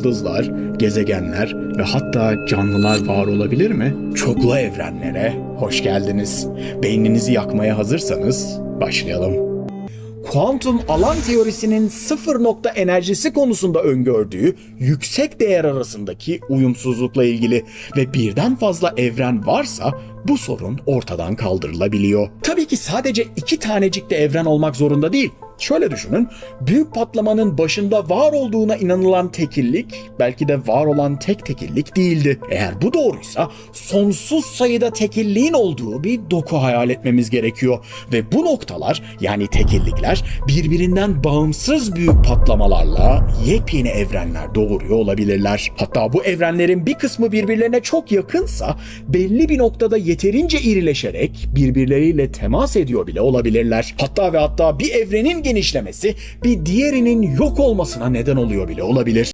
Yıldızlar, gezegenler ve hatta canlılar var olabilir mi? Çoklu evrenlere hoş geldiniz. Beyninizi yakmaya hazırsanız başlayalım. Kuantum alan teorisinin sıfır nokta enerjisi konusunda öngördüğü yüksek değer arasındaki uyumsuzlukla ilgili ve birden fazla evren varsa bu sorun ortadan kaldırılabiliyor. Tabii ki sadece iki tanecik de evren olmak zorunda değil. Şöyle düşünün, büyük patlamanın başında var olduğuna inanılan tekillik belki de var olan tek tekillik değildi. Eğer bu doğruysa sonsuz sayıda tekilliğin olduğu bir doku hayal etmemiz gerekiyor. Ve bu noktalar yani tekillikler birbirinden bağımsız büyük patlamalarla yepyeni evrenler doğuruyor olabilirler. Hatta bu evrenlerin bir kısmı birbirlerine çok yakınsa belli bir noktada yeterince irileşerek birbirleriyle temas ediyor bile olabilirler. Hatta ve hatta bir evrenin genişlemesi bir diğerinin yok olmasına neden oluyor bile olabilir.